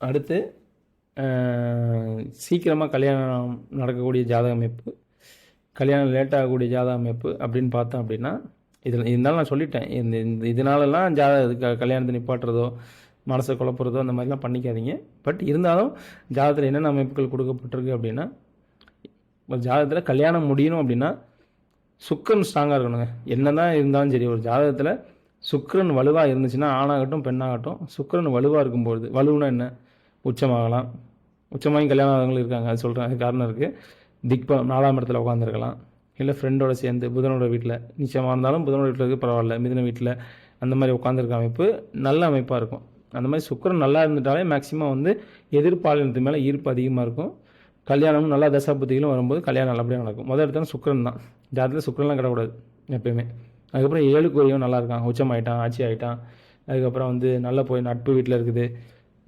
அடுத்து சீக்கிரமாக கல்யாணம் நடக்கக்கூடிய ஜாதக அமைப்பு கல்யாணம் லேட் ஆகக்கூடிய ஜாதக அமைப்பு அப்படின்னு பார்த்தோம் அப்படின்னா இதில் இருந்தாலும் நான் சொல்லிட்டேன். இந்த இந்த இதனாலலாம் ஜாத கல்யாணத்தை நிப்பாட்டுறதோ மனசை குழப்புறதோ அந்த மாதிரிலாம் பண்ணிக்காதீங்க. பட் இருந்தாலும் ஜாதகத்தில் என்னென்ன அமைப்புகள் கொடுக்கப்பட்டிருக்கு அப்படின்னா ஒரு ஜாதகத்தில் கல்யாணம் முடியணும் அப்படின்னா சுக்கரன் ஸ்ட்ராங்காக இருக்கணுங்க. என்ன தான் இருந்தாலும் சரி ஒரு ஜாதகத்தில் சுக்கரன் வலுவாக இருந்துச்சுன்னா ஆணாகட்டும் பெண்ணாகட்டும் சுக்கரன் வலுவாக இருக்கும்பொழுது வலுவுனா என்ன? உச்சமாகலாம். உச்சமாகி கல்யாணம் ஆகிறவங்களும் இருக்காங்க. அது சொல்கிறேன் அது காரணம் இருக்குது திக்பலம் நாலாம் இடத்துல உட்காந்துருக்கலாம் இல்லை ஃப்ரெண்டோட சேர்ந்து புதனோட வீட்டில் நிச்சயமாக இருந்தாலும் புதனோட வீட்டில் இருக்குது பரவாயில்ல. மிதன வீட்டில் அந்த மாதிரி உட்காந்துருக்க அமைப்பு நல்ல அமைப்பாக இருக்கும். அந்த மாதிரி சுக்கரம் நல்லா இருந்துட்டாலே மேக்ஸிமம் வந்து எதிர்பாலினத்து மேலே ஈர்ப்பு அதிகமாக இருக்கும். கல்யாணமும் நல்லா தசாபுத்திகளும் வரும்போது கல்யாணம் நல்லபடியாக நடக்கும். முதல் இடத்துல சுக்கரன் தான். ஜாதகத்தில் சுக்கரன்லாம் கிடக்கூடாது எப்பயுமே. அதுக்கப்புறம் ஏழு கோரியும் நல்லா இருக்கான். உச்சமாயிட்டான் ஆட்சி ஆகிட்டான் அதுக்கப்புறம் வந்து நல்லா போய் நட்பு வீட்டில் இருக்குது.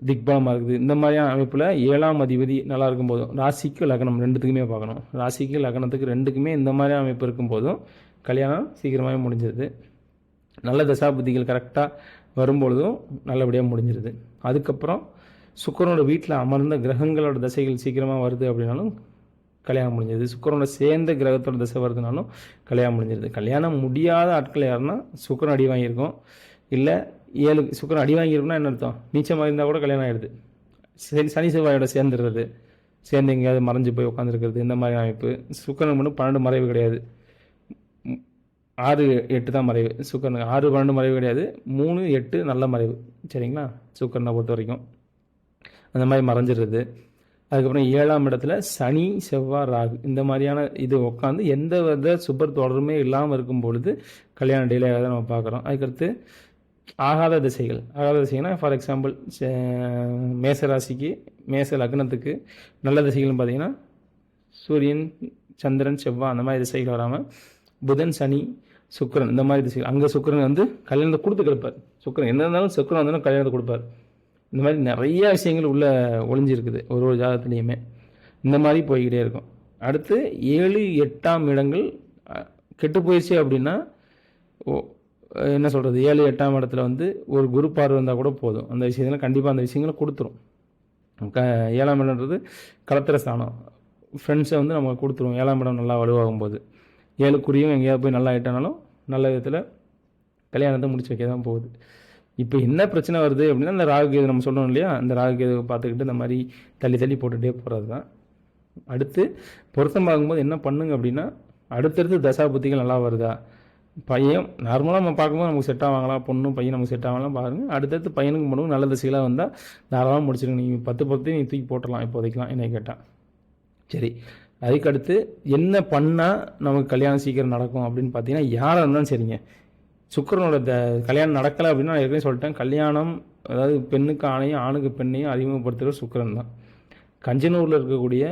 திக்பலமாக இருக்குது. இந்த மாதிரியான அமைப்பில் ஏழாம் அதிபதி நல்லா இருக்கும் போதும் ராசிக்கு லக்னம் ரெண்டுத்துக்குமே பார்க்கணும். ராசிக்கு லக்னத்துக்கு ரெண்டுக்குமே இந்த மாதிரி அமைப்பு இருக்கும் போதும் கல்யாணம் சீக்கிரமாகவே முடிஞ்சிருது. நல்ல தசாபுத்திகள் கரெக்டாக வரும்பொழுதும் நல்லபடியாக முடிஞ்சிருது. அதுக்கப்புறம் சுக்கரனோட வீட்டில் அமர்ந்த கிரகங்களோட தசைகள் சீக்கிரமாக வருது அப்படின்னாலும் கல்யாணம் முடிஞ்சது சுக்கரனோட சேர்ந்த கிரகத்தோட தசை வருதுனாலும் கல்யாணம் முடிஞ்சிருது. கல்யாணம் முடியாத ஆட்கள் யாருன்னா சுக்கரன் அடி வாங்கியிருக்கோம். இல்லை ஏழு சுக்கரம் அடி வாங்கியிருக்குன்னா என்ன அர்த்தம்? நீச்சமாக இருந்தால் கூட கல்யாணம் ஆயிடுது. சரி சனி செவ்வாயோட சேர்ந்துடுறது. சேர்ந்து எங்கேயாவது மறைஞ்சு போய் உட்காந்துருக்கிறது இந்த மாதிரி அமைப்பு. சுக்கரன் மட்டும் பன்னெண்டு மறைவு கிடையாது. ஆறு எட்டு தான் மறைவு. சுக்கரன் ஆறு பன்னெண்டு மறைவு கிடையாது. மூணு எட்டு நல்ல மறைவு. சரிங்களா? சுக்கரனை பொறுத்த வரைக்கும். அந்த மாதிரி மறைஞ்சிடுறது. அதுக்கப்புறம் ஏழாம் இடத்துல சனி செவ்வாய் ராகு. இந்த மாதிரியான இது உட்காந்து எந்த வித சுபர் தொடருமே இல்லாமல் இருக்கும் பொழுது கல்யாணம் டிலே ஆகாத நம்ம பார்க்குறோம். அதுக்கடுத்து ஆகாத திசைகள். ஆகாத திசைகள்னா ஃபார் எக்ஸாம்பிள் மேச ராசிக்கு மேச லக்னத்துக்கு நல்ல திசைகள்னு பார்த்தீங்கன்னா சூரியன் சந்திரன் செவ்வாய் அந்த மாதிரி திசைகள் வராமல் புதன் சனி சுக்கரன் இந்த மாதிரி திசைகள். அங்கே சுக்கிரன் வந்து கல்யாணத்தை கொடுத்து கிடப்பார். சுக்கிரன் என்ன இருந்தாலும் சுக்கரன் வந்தாலும் கல்யாணத்தை கொடுப்பார். இந்த மாதிரி நிறைய விஷயங்கள் உள்ளே ஒளிஞ்சிருக்குது ஒரு ஒரு ஜாதத்துலேயுமே இந்த மாதிரி போய்கிட்டே இருக்கும். அடுத்து ஏழு எட்டாம் இடங்கள் கெட்டு போயிடுச்சு அப்படின்னா ஓ என்ன சொல்கிறது ஏழு எட்டாம் இடத்துல வந்து ஒரு குரு பார்வை இருந்தால் கூட போதும். அந்த விஷயத்தில் கண்டிப்பாக அந்த விஷயங்களை கொடுத்துரும். க ஏழாம் இடம்ன்றது கலத்திர ஸ்தானம். ஃப்ரெண்ட்ஸை வந்து நம்ம கொடுத்துருவோம். ஏழாம் இடம் நல்லா வலுவாகும் போது ஏழுக்குறியும் எங்கேயாவது போய் நல்லா ஆயிட்டானாலும் நல்ல விதத்தில் கல்யாணத்தை முடிச்சு வைக்க தான் போகுது. இப்போ என்ன பிரச்சனை வருது அப்படின்னா அந்த ராகுகேது நம்ம சொல்றோம் இல்லையா? அந்த ராகுகேது பார்த்துக்கிட்டு இந்த மாதிரி தள்ளி தள்ளி போட்டுகிட்டே போகிறது தான். அடுத்து பொருத்தம் பார்க்கும்போது என்ன பண்ணுங்க அப்படின்னா அடுத்தடுத்து தசா புத்திகள் நல்லா வருதா? பையன் நார்மலாக நம்ம பார்க்கும்போது நமக்கு செட் ஆவாங்களா? பொண்ணும் பையன் நமக்கு செட் ஆகலாம். பாருங்கள் அடுத்தடுத்து பையனுக்கு பொண்ணுக்கு நல்ல திசைகளாக வந்தால் தாராளமாக முடிச்சிருங்க. நீங்கள் பத்து பத்து நீ தூக்கி போட்டுடலாம். இப்போதைக்கலாம் என்னை கேட்டால் சரி. அதுக்கடுத்து என்ன பண்ணால் நமக்கு கல்யாணம் சீக்கிரம் நடக்கும் அப்படின்னு பார்த்தீங்கன்னா யாராக இருந்தாலும் சரிங்க. சுக்கரனோட த கல்யாணம் நடக்கலை அப்படின்னு நான் ஏற்கனவே சொல்லிட்டேன். கல்யாணம் அதாவது பெண்ணுக்கு ஆணையும் ஆணுக்கு பெண்ணையும் அறிமுகப்படுத்துகிற சுக்கரன் தான். கஞ்சனூரில் இருக்கக்கூடிய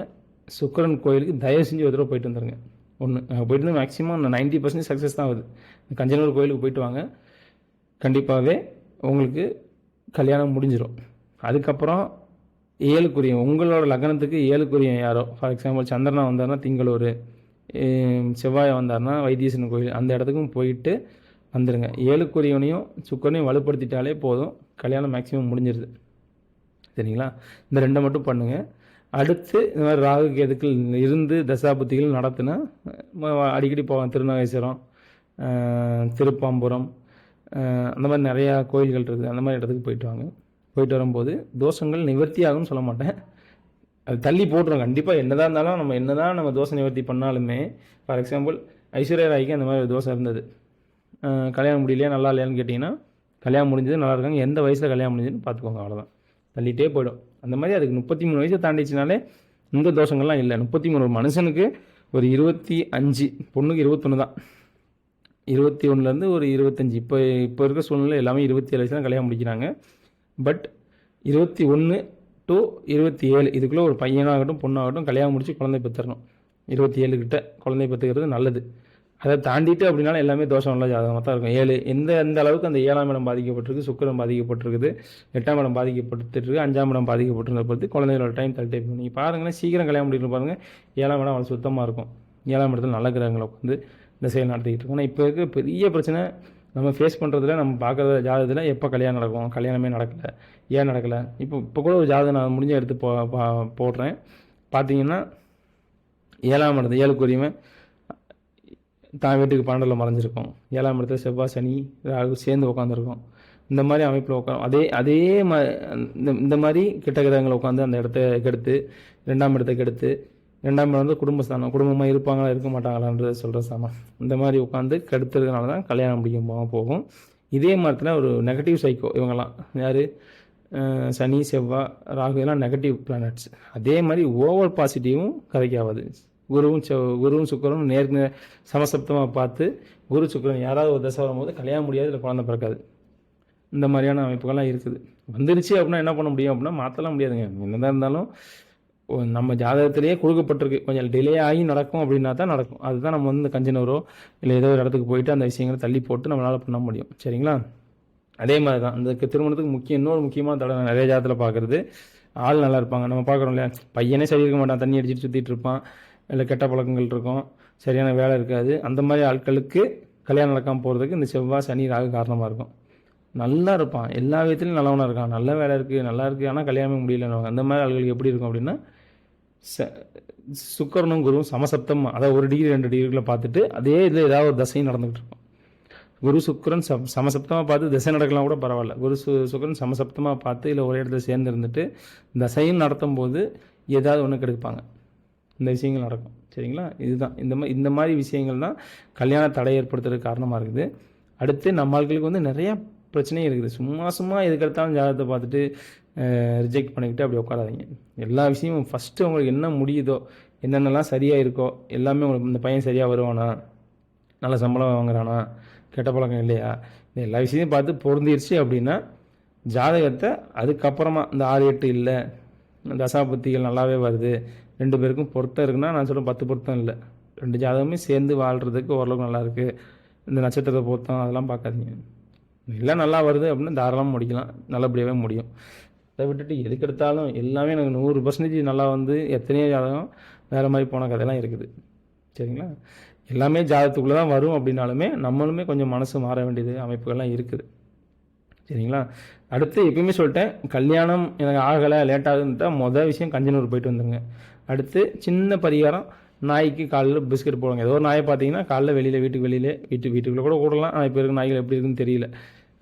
சுக்கரன் கோயிலுக்கு தயவு செஞ்சு ஒரு தடவை போயிட்டு வந்துருங்க. ஒன்று போயிட்டு வந்து மேக்ஸிமம் நைன்ட்டி பர்சன்ட் சக்ஸஸ் தான் ஆகுது. கஞ்சனூர் கோயிலுக்கு போயிட்டு வாங்க. கண்டிப்பாகவே உங்களுக்கு கல்யாணம் முடிஞ்சிடும் அதுக்கப்புறம் ஏழுக்குரிய உங்களோட லக்னத்துக்கு ஏழுக்குரிய யாரோ ஃபார் எக்ஸாம்பிள் சந்திரனா வந்தார்னா திங்களூர் செவ்வாய் வந்தார்னா வைத்தீஸ்வரன் கோயில் அந்த இடத்துக்கும் போயிட்டு வந்துடுங்க ஏழுக்குரியவனையும் சுக்கரனையும் வலுப்படுத்திட்டாலே போதும். கல்யாணம் மேக்ஸிமம் முடிஞ்சிருது. சரிங்களா? இந்த ரெண்டை மட்டும் பண்ணுங்கள் அடுத்து இந்த மாதிரி ராகு கேதுக்கள் இருந்து தசாபுத்திகள் நடத்தினா அடிக்கடி போவாங்க. திருநாகேஸ்வரம் திருப்பாம்புரம் அந்த மாதிரி நிறையா கோயில்கள் இருக்குது அந்த மாதிரி இடத்துக்கு போயிட்டு வாங்க. போயிட்டு வரும்போது தோஷங்கள் நிவர்த்தி ஆகும்னு சொல்ல மாட்டேன். அது தள்ளி போட்டுரும். கண்டிப்பாக என்னதான் இருந்தாலும் நம்ம என்னதான் நம்ம தோசை நிவர்த்தி பண்ணாலுமே ஃபார் எக்ஸாம்பிள் ஐஸ்வர்யா ராய்க்கு அந்த மாதிரி ஒரு தோசை இருந்தது. கல்யாணம் முடியலையா நல்லா இல்லையான்னு கேட்டிங்கன்னா கல்யாணம் முடிஞ்சது நல்லா இருக்காங்க. எந்த வயசில் கல்யாணம் முடிஞ்சதுன்னு பார்த்துக்கோங்க அவ்வளோதான் தள்ளிட்டே போயிடும். அந்த மாதிரி அதுக்கு முப்பத்தி மூணு வயசை தாண்டிச்சுனாலே இந்த தோஷங்கள்லாம் இல்லை. முப்பத்தி மூணு மனுஷனுக்கு ஒரு இருபத்தி அஞ்சு பொண்ணுக்கு இருபத்தொன்று தான். இருபத்தி ஒன்றுலேருந்து ஒரு இருபத்தஞ்சி. இப்போ இப்போ இருக்க சூழ்நிலை எல்லாமே இருபத்தி ஏழு வயசு தான் கல்யாணம் முடிக்கிறாங்க. பட் இருபத்தி ஒன்று டு இருபத்தி ஏழு இதுக்குள்ளே ஒரு பையனாகட்டும் பொண்ணாகட்டும் கல்யாணம் முடித்து குழந்தை பெற்றுறணும். இருபத்தி ஏழு கிட்ட குழந்தை பெற்றுக்கிறது நல்லது. அதை தாண்டிட்டு அப்படின்னாலும் எல்லாமே தோஷம் உள்ள ஜாதகமாக தான் இருக்கும். ஏழு எந்த எந்த அளவுக்கு அந்த ஏழாம் இடம் பாதிக்கப்பட்டிருக்கு சுக்கரம் பாதிக்கப்பட்டிருக்குது எட்டாம் இடம் பாதிக்கப்பட்டுருக்கு அஞ்சாம் இடம் பாதிக்கப்பட்டிருந்த பொறுத்து குழந்தைகளோட டைம் தள்ளிட்டே போகும் நீங்கள் பாருங்கன்னா சீக்கிரம் கல்யாணம் முடிக்கணும் பாருங்கள் ஏழாம் இடம் அவ்வளோ சுத்தமாக இருக்கும். ஏழாம் இடத்துல நல்ல கிரகங்களை உட்காந்து இந்த செயல் நடத்திக்கிட்டு இருக்கோம். ஆனால் இப்போ இருக்க பெரிய பிரச்சனை நம்ம ஃபேஸ் பண்ணுறதுல நம்ம பார்க்குற ஜாதகத்தில் எப்போ கல்யாணம் நடக்கும்? கல்யாணமே நடக்கலை. ஏன் நடக்கலை? இப்போ இப்போ கூட ஒரு ஜாதகம் நான் முடிஞ்ச எடுத்து போ பா- போடுறேன். பார்த்தீங்கன்னா ஏழாம் இடத்து ஏழுக்குரியவன் தான் வீட்டுக்கு பன்னெண்டில் மறைஞ்சிருக்கும். ஏழாம் இடத்துல செவ்வாய் சனி ராகு சேர்ந்து உட்காந்துருக்கும் இந்த மாதிரி அமைப்பில் உட்காந்து அதே அதே மா இந்த இந்த மாதிரி கிட்ட கிரகங்கள் உட்காந்து அந்த இடத்த கெடுத்து ரெண்டாம் இடத்த கெடுத்து ரெண்டாம் இடம் வந்து குடும்பஸ்தானம். குடும்பமாக இருப்பாங்களா இருக்க மாட்டாங்களான்றது சொல்கிற சாமா இந்த மாதிரி உட்காந்து கெடுத்துறதுனால தான் கல்யாணம் முடியும் போக போகும். இதே மரத்தில் ஒரு நெகட்டிவ் சைக்கோ இவங்கெல்லாம் யார்? சனி செவ்வாய் ராகு எல்லாம் நெகட்டிவ் பிளானட்ஸ் அதே மாதிரி ஓவர் பாசிட்டிவும் கதைக்காவது குருவும் குருவும் சுக்கரனும் நேர் சமசப்தமாக பார்த்து குரு சுக்கரன் யாராவது ஒரு தசை வரும்போது கல்யாணம் முடியாது இல்லை குழந்தை பிறக்காது. இந்த மாதிரியான அமைப்புகள்லாம் இருக்குது. வந்துருச்சு அப்படின்னா என்ன பண்ண முடியும் அப்படின்னா மாற்றலாம் முடியாதுங்க. என்னதான் இருந்தாலும் நம்ம ஜாதகத்திலேயே கொடுக்கப்பட்டிருக்கு. கொஞ்சம் டிலே ஆகி நடக்கும் அப்படின்னா தான் நடக்கும். அதுதான் நம்ம வந்து கஞ்சனூரோ இல்லை ஏதோ ஒரு இடத்துக்கு போயிட்டு அந்த விஷயங்களை தள்ளி போட்டு நம்மளால் பண்ண முடியும். சரிங்களா? அதே மாதிரி தான். இந்த திருமணத்துக்கு முக்கியம் இன்னொரு முக்கியமான தடவை நிறைய ஜாதத்தில் பார்க்குறது. ஆள் நல்லா இருப்பாங்க. நம்ம பார்க்குறோம் இல்லையா? பையனே சரி இருக்க மாட்டான். தண்ணி அடிச்சுட்டு சுற்றிட்டு இருப்பான். இல்லை கெட்ட பழக்கங்கள் இருக்கும் சரியான வேலை இருக்காது. அந்த மாதிரி ஆட்களுக்கு கல்யாணம் நடக்காமல் போகிறதுக்கு இந்த செவ்வாய் சனி ராகு காரணமாக இருக்கும். நல்லா இருப்பான். எல்லா விதத்துலையும் நல்லவனாக இருக்கான். நல்ல வேலை இருக்குது நல்லா இருக்குது ஆனால் கல்யாணமே முடியலன்னு அந்த மாதிரி ஆட்களுக்கு எப்படி இருக்கும் அப்படின்னா ச சுக்கரனும் குருவும் சமசப்தம் அதாவது ஒரு டிகிரி ரெண்டு டிகிரிக்குள்ளே பார்த்துட்டு அதே இதில் ஏதாவது ஒரு தசையும் நடந்துகிட்டு இருக்கும். குரு சுக்கரன் சம் சமசப்தமாக பார்த்து திசை நடக்கலாம் கூட பரவாயில்ல. குரு சு சுக்கரன் சமசப்தமாக பார்த்து இல்லை ஒரே இடத்துல சேர்ந்து இருந்துட்டு தசையும் நடத்தும் போது ஏதாவது ஒன்று கெடுப்பாங்க. இந்த விஷயங்கள் நடக்கும். சரிங்களா? இதுதான். இந்த மாதிரி இந்த மாதிரி விஷயங்கள் தான் கல்யாண தடை ஏற்படுத்துறதுக்கு காரணமாக இருக்குது. அடுத்து நம்ம ஆட்களுக்கு வந்து நிறையா பிரச்சனையும் இருக்குது. சும்மா சும்மா எதுக்கெடுத்தாலும் ஜாதகத்தை பார்த்துட்டு ரிஜெக்ட் பண்ணிக்கிட்டு அப்படி உட்காராதீங்க. எல்லா விஷயமும் ஃபஸ்ட்டு உங்களுக்கு என்ன முடியுதோ என்னென்னலாம் சரியாக இருக்கோ எல்லாமே உங்களுக்கு இந்த பையன் சரியாக வருவானா? நல்ல சம்பளம் வாங்குறானா? கெட்ட பழக்கம் இல்லையா? இந்த எல்லா விஷயத்தையும் பார்த்து பொருந்திருச்சு அப்படின்னா ஜாதகத்தை அதுக்கப்புறமா இந்த ஆறு எட்டு இல்லை தசாபுத்திகள் நல்லாவே வருது ரெண்டு பேருக்கும் பொருத்தம் இருக்குன்னா நான் சொல்கிறேன் பத்து பொருத்தம் இல்லை. ரெண்டு ஜாதகமே சேர்ந்து வாழ்கிறதுக்கு ஓரளவுக்கு நல்லாயிருக்கு இந்த நட்சத்திரத்தை பொருத்தம் அதெல்லாம் பார்க்காதீங்க. எல்லாம் நல்லா வருது அப்படின்னா தாராளமாக முடிக்கலாம். நல்லபடியாகவே முடியும். அதை விட்டுட்டு எதுக்கு எடுத்தாலும் எல்லாமே எனக்கு நூறு பர்சன்டேஜ் நல்லா வந்து எத்தனையோ ஜாதகம் வேறு மாதிரி போன கதையெல்லாம் இருக்குது. சரிங்களா? எல்லாமே ஜாதகத்துக்குள்ளே தான் வரும் அப்படின்னாலுமே நம்மளுமே கொஞ்சம் மனசு மாற வேண்டியது அமைப்புகள்லாம் இருக்குது. சரிங்களா? அடுத்து எப்பயுமே சொல்லிட்டேன் கல்யாணம் எனக்கு ஆகலை லேட்டாகுதுன்ட்டா மொதல் விஷயம் கஞ்சனூர் போயிட்டு வந்துருங்க. அடுத்து சின்ன பரிகாரம் நாய்க்கு காலையில் பிஸ்கட் போடுங்க ஏதோ ஒரு நாயை பார்த்தீங்கன்னா காலைல வெளியில் வீட்டுக்கு வெளியிலே வீட்டு வீட்டுக்குள்ளே கூட கூடலாம். ஆனால் இப்போ இருக்க நாய்கள் எப்படி இருக்குன்னு தெரியல.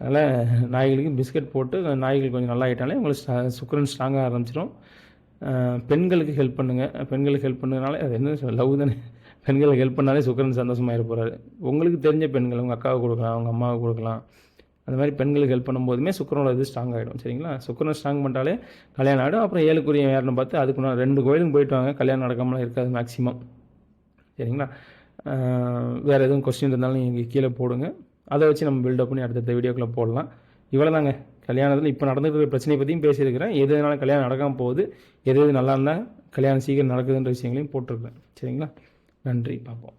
அதனால் நாய்களுக்கு பிஸ்கட் போட்டு நாய்கள் கொஞ்சம் நல்லா ஆகிட்டாலே உங்களுக்கு சுக்கரன் ஸ்ட்ராங்காக ஆரம்பிச்சிடும் பெண்களுக்கு ஹெல்ப் பண்ணுங்கள் பெண்களுக்கு ஹெல்ப் பண்ணுறதுனால அது என்ன லவ் தானே. பெண்களுக்கு ஹெல்ப் பண்ணாலே சுக்கரன் சந்தோஷமாக இருப்பாரு. உங்களுக்கு தெரிஞ்ச பெண்கள் உங்கள் அக்காவுக்கு கொடுக்கலாம் உங்கள் அம்மாவுக்கு கொடுக்கலாம். அந்த மாதிரி பெண்களுக்கு ஹெல்ப் பண்ணும்போதுமே சுக்கரனோட இது ஸ்ட்ராங் ஆகிடும் சரிங்களா? சுக்கரன் ஸ்ட்ராங் பண்ணிட்டாலே கல்யாணம் ஆகிடும் அப்புறம் ஏழுக்குரிய யாருன்னு பார்த்து அதுக்கு நான் ரெண்டு கோயிலுக்கும் போயிட்டு வாங்க. கல்யாணம் நடக்காமலாம் இருக்காது மேக்ஸிமம் சரிங்களா? வேறு எதுவும் கொஸ்டின் இருந்தாலும் நீங்கள் கீழே போடுங்க. அதை வச்சு நம்ம பில்டப் பண்ணி அடுத்தடுத்த வீடியோக்குள்ளே போடலாம். இவ்வளோ தாங்க கல்யாணத்தில் இப்போ நடந்துருக்கிற பிரச்சனையை பற்றியும் பேசியிருக்கிறேன். எது எதனால கல்யாணம் நடக்காமல் போகுது. எது எது நல்லா இருந்தால் கல்யாணம் சீக்கிரம் நடக்குதுன்ற விஷயங்களையும் போட்டிருக்கிறேன். சரிங்களா? நன்றி. பார்ப்போம்